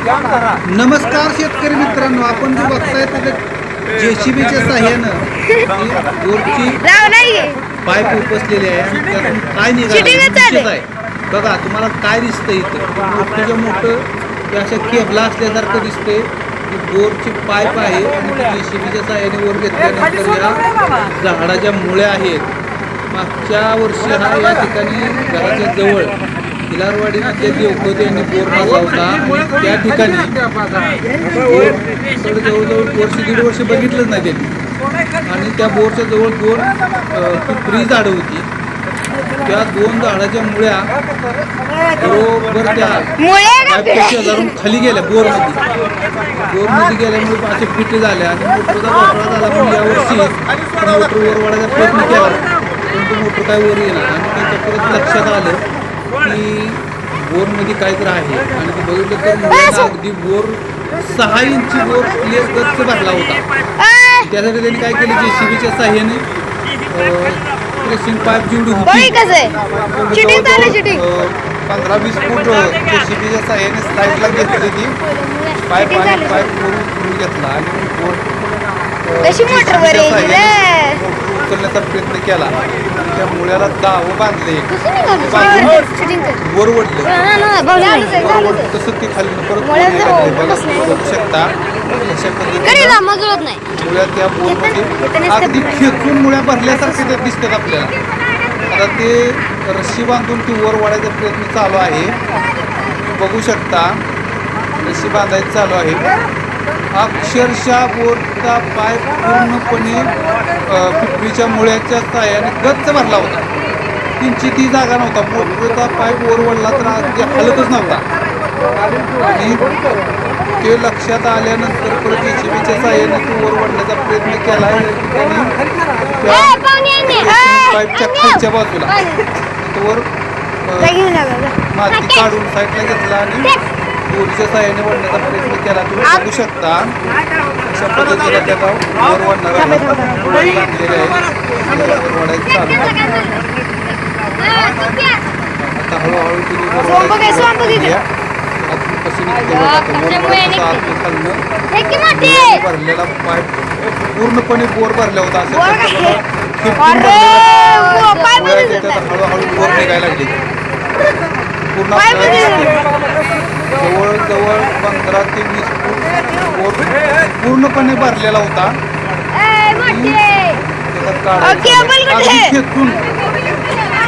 नमस्कार शेतकरी मित्रांनो आपण जे बघताय ते जेसीबीच्या साह्यानं बोरची पाईप उपसलेली आहे. आणि त्यातून काय निघालं. आहे. बघा तुम्हाला काय दिसतंय इथं? मोठं मोठं ते अशा केबला असल्यासारखं दिसतंय. बोरची पाईप आहे आणि जेसीबीच्या साह्याने वर घेतल्यानंतर या झाडाच्या मुळ्या आहेत. मागच्या वर्षी हा या ठिकाणी घराच्या जवळ किलारवाडीमध्ये देवकोते यांनी बोर मारला होता आणि त्या ठिकाणी तर जवळजवळ वर्ष दीड वर्ष बघितलंच नाही त्यांनी. आणि त्या बोरच्या जवळ दोन पिपरी झाडं होती. त्या दोन झाडाच्या मुळ्या बरोबर त्या शेजारून खाली गेल्या बोरमध्ये. बोरमध्ये गेल्यामुळे असे फिटे झाले आणि मोटरचा वापरा झाला म्हणून यावर्षी मोटर वर वाढायचा प्रयत्न केला. परंतु मोटर काय वर येणार? आणि त्याच्या परत लक्षात आलं. की बोरमध्ये काहीतरी आहे. आणि ते बघितलं तर मुलांना अगदी बोर सहा इंची बोर क्लिअर गच्च भरला होता. त्यासाठी त्यांनी काय केलं जे सीबीच्या साह्याने प्रेसिंग पाईप जेवढी होती पंधरा वीस फूट जेसीबीच्या साह्याने साईडला घेतली ती पाईप आणि. पाईप करून घेतला. आणि कशी मोटर उचलण्याचा प्रयत्न केला. त्या मुळ्याला दाव बांधले. वर आहे तसं ते खाली परत शकता. अशा पद्धतीने मुळ्या त्या बोरमध्ये अगदी खेचून मुळ्या भरल्यासारखे ते दिसतात आपल्याला. आता ते रस्सी बांधून ती वर वाढायचा प्रयत्न चालू आहे. बघू शकता. रस्सी बांधायचं चालू आहे. अक्षरशः बोरचा पाईप पूर्णपणे पिपरीच्या मुळ्याच्या साह्याने गच्च भरला होता. तीनची ती जागा नव्हता. मोटरचा पाईप वर वडला तर अगदी हलतच नव्हता. आणि ते लक्षात आल्यानंतर परत जेसीबीच्या साह्याने तो वर वडण्याचा प्रयत्न केला पाईपच्या आणले. खालच्या बाजूला. पाहुणे. तोवर. माती काढून साईडला घेतला आणि दोरीच्या साह्याने वडण्याचा प्रयत्न केला. तुम्ही बघू शकता अशा पद्धतीने त्याचा वर वाढणारा बांधलेले आहे. वर वाढायचं चालू. आता हळूहळू तुम्ही वर सोंग बघ, वाढायची सोंग बघ सुरुवात इथे. केली आहे. आतून कसं निघते अगं, बघा, आता वर कशामुळे वाढायचं निघते? आतून खालनं. हे की माती? भरलेला पाईप पूर्णपणे बोर भरला होता असं पाय दिसत हळूहळू बोर निघायला लागली. पूर्ण दिसते. जवळजवळ पंधरा ते वीस फूट पूर्णपणे भरलेला होता. खेचून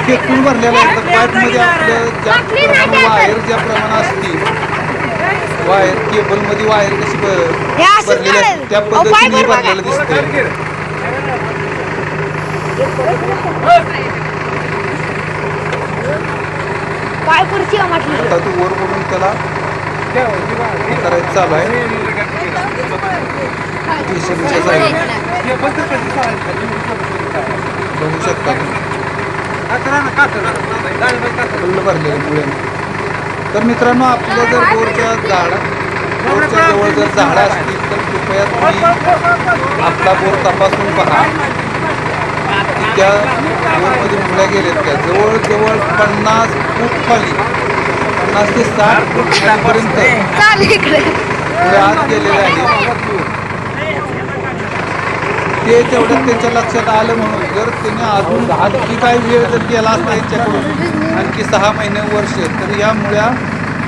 खेचून भरलेला होता पाईपमध्ये आपलं ज्या टाकली नाही प्रमाणे त्यात. वायर ज्या प्रमाणात असते वायर केबलमध्ये वायर कशी भरलेली असते. त्या पद्धतीने भरलेलं पाय खुर्ची म्हटली. आता तू वर बघून त्याला करायचं चालू आहे. जेसीबीच्या साईडने बघू शकता फुल्ल भरलेले मुळे तर मित्रांनो आपलं जर बोरच्या झाड बोरच्या जवळ जर झाडं असतील तर कृपया तुम्ही आपला बोर तपासून पहा. की त्या बोरमध्ये मुळ्या गेलेत त्या. जवळजवळ पन्नास फूट खाली पन्नास ते साठ फूट खालीपर्यंत चाल इकडे. मुळे आत गेलेले आहेत ते तेवढं त्यांच्या लक्षात आलं म्हणून जर त्यांनी अजून आणखी काही वेळ जर गेला असता यांच्याकडून आणखी सहा महिने वर्ष तर या मुळ्या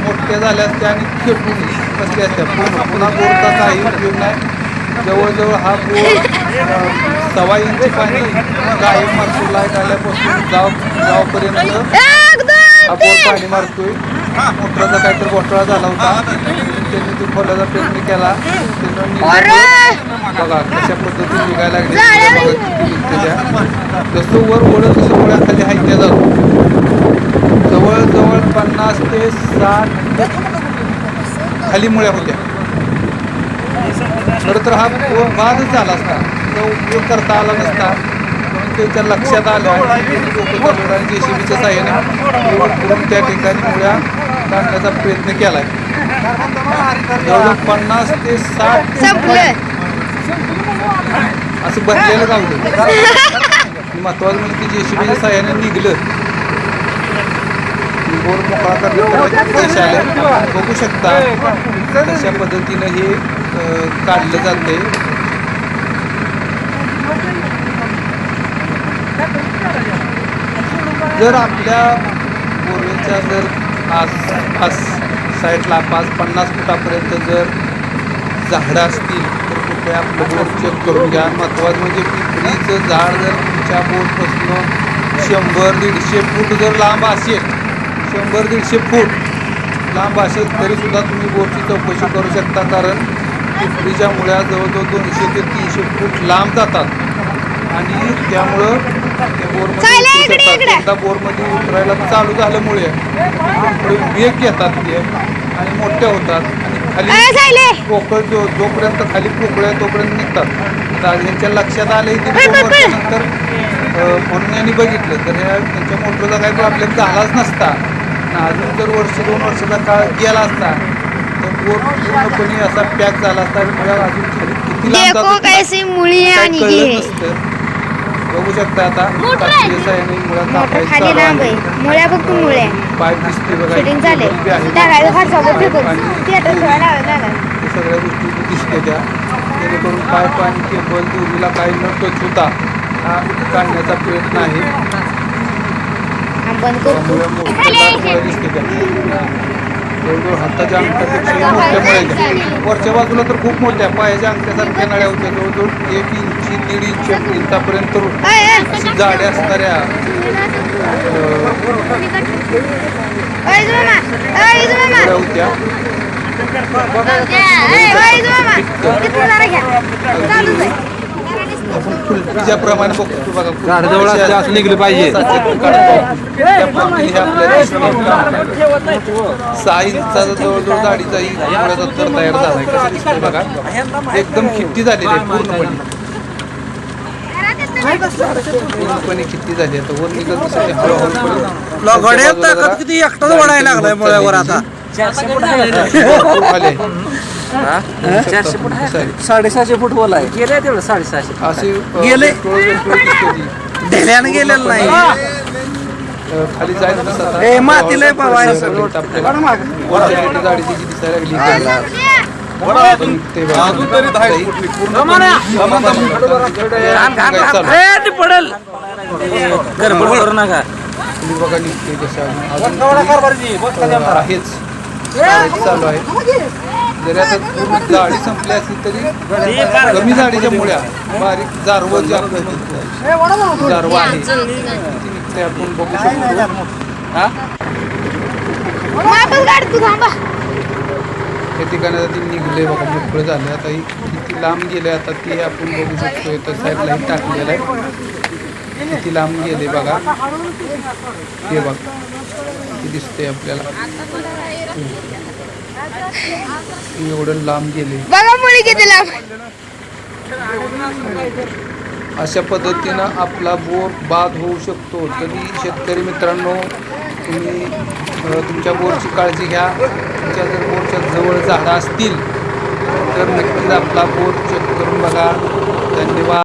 मोठ्या झाल्या असत्या आणि खेटून बसल्या असत्या. पुन्हा पुन्हा बोरचा काही उपयोग नाही. जवळजवळ हा बोर अं, सव्वा इंची पाणी कायम मारतो लाइट आल्यापासून जाव जावपर्यंत हा बोर पाणी मारतोय. मोटराचा काहीतरी घोटाळा झाला होता. त्यांनी तो खोलायचा प्रयत्न केला. त्यानं. बघा कशा पद्धतीने निघायला लागले. जसं वर ओढत तसं ओढ्याखाली हायत्या जातो जवळजवळ पन्नास ते साठ खाली मुळ्या होत्या. खरं तर हा वादच झाला असता. त्याचा उपयोग करता आला नसता. त्याच्या लक्षात आलं आणि त्यांनी आणि जेसीबीच्या साह्याने रोड करून त्या ठिकाणी मुळ्या काढण्याचा प्रयत्न केला आहे जवळजवळ पन्नास ते साठ असं भरलेलं गावलं महत्वाचं म्हणजे की निघलं. मोकळा करण्यात यश आलं. आपण बघू शकता कशा पद्धतीनं हे काढलं जाते जर आपल्या बोरवेलच्या जर आसपास साईडला पाच पन्नास फुटापर्यंत जर झाडं असतील तर कृपया आपलं बोर चेक करून घ्या. महत्त्वाचं म्हणजे पिपरीचं झाड जर तुमच्या बोटपासून शंभर दीडशे फूट जर लांब असेल शंभर दीडशे फूट लांब असेल तरीसुद्धा तुम्ही बोरची चौकशी करू शकता. कारण पिपरीच्या मुळ्या जवळजवळ दोनशे ते तीनशे फूट लांब जातात. आणि त्यामुळं एकदा बोरमध्ये उतरायला चालू झाल्यामुळे वेग घेतात ते आणि मोठ्या होतात. आणि खाली पोकळ जो जोपर्यंत खाली पोकळ आहे तोपर्यंत निघतात. यांच्या लक्षात आले की दोन बापरे. वर्षानंतर म्हणून यांनी बघितलं. तर ह्या त्यांच्या मोटरचा काही प्रॉब्लेम झालाच नसता. अजून जर वर्ष दोन वर्षाचा काळ गेला असता पूर्णपणे असा पॅक झाला असता. आणि मला अजून किती लांब बघू शकता आता. खाली लांब आहे. मुळ्या फक्त मुळे पाईप दिसते बघा. शूटिंग झाले. सगळ्या गोष्टी दिसते त्या. जेणेकरून पाईप आणि केबल दोन्हीला काही न टच होता हा काढण्याचा प्रयत्न आहे बंद करतो त्यामुळे मोठ्या मुळे दिसते त्या जवळजवळ हाताच्या अंगठ्यापेक्षा मोठ्या आहेत. वरच्या बाजूला तर खूप मोठ्या पायाच्या अंगठ्यासारख्या नळ्या होत्या जवळजवळ एक इंची दीड इंच इंचापर्यंत. अशी जाड्या असणाऱ्या. नळ्या होत्या आपण बघतो बघा असं निघलं पाहिजे. हे. सहा जवळजवळ ही थर तयार झाला आहे कसं दिसतंय बघा. एकदम खिट्टी झालेली आहे पूर्णपणे. पूर्णपणे खिट्टी झाली आहे. तर वर निघत दिसते हळूहळू किती एकटाच वडायला लागलाय मुळ्यावर आता. चारशे फूट आहे. साडेसहाशे फूट बोला आहे. गेले तेवढं साडेसहाशे असे अ, गेले. ढेल्यानं गेलेलं नाही. अ, खाली जायचं नसतं आता. ए, मातीला आपल्याला वरच्या दिसायला लागली ते बघा. चालू. ते पडेल. गडबड करू नका. तुम्ही बघा निघते कशा अजून अ, आहेच. काढायचं चालू आहे. जरी आता पूर्ण जाडी संपली असली तरी कमी जाडीच्या मुळ्या. बारीक जारवं जे म्हणतो जारवं आहे. ती निघते आपण बघू शकतो. हा? मापच काढ तू थांबा. या ठिकाणी आता ती निघले बघा मोकळं झालं. आता ही किती लांब गेले आता ते आपण बघू शकतो. इथं साईडलाही टाकलेलं आहे. किती लांब गेले बघा. हे बघ. किती दिसते आपल्याला. एवढं लांब गेले. बघा मुली किती लांब? अशा पद्धतीनं आपला बोर बाद होऊ शकतो. तरी शेतकरी मित्रांनो तुम्ही तुमच्या बोरची काळजी घ्या. तुमच्या जर बोरच्या जवळ झाडं असतील तर नक्कीच आपला बोर चेक करून बघा. धन्यवाद.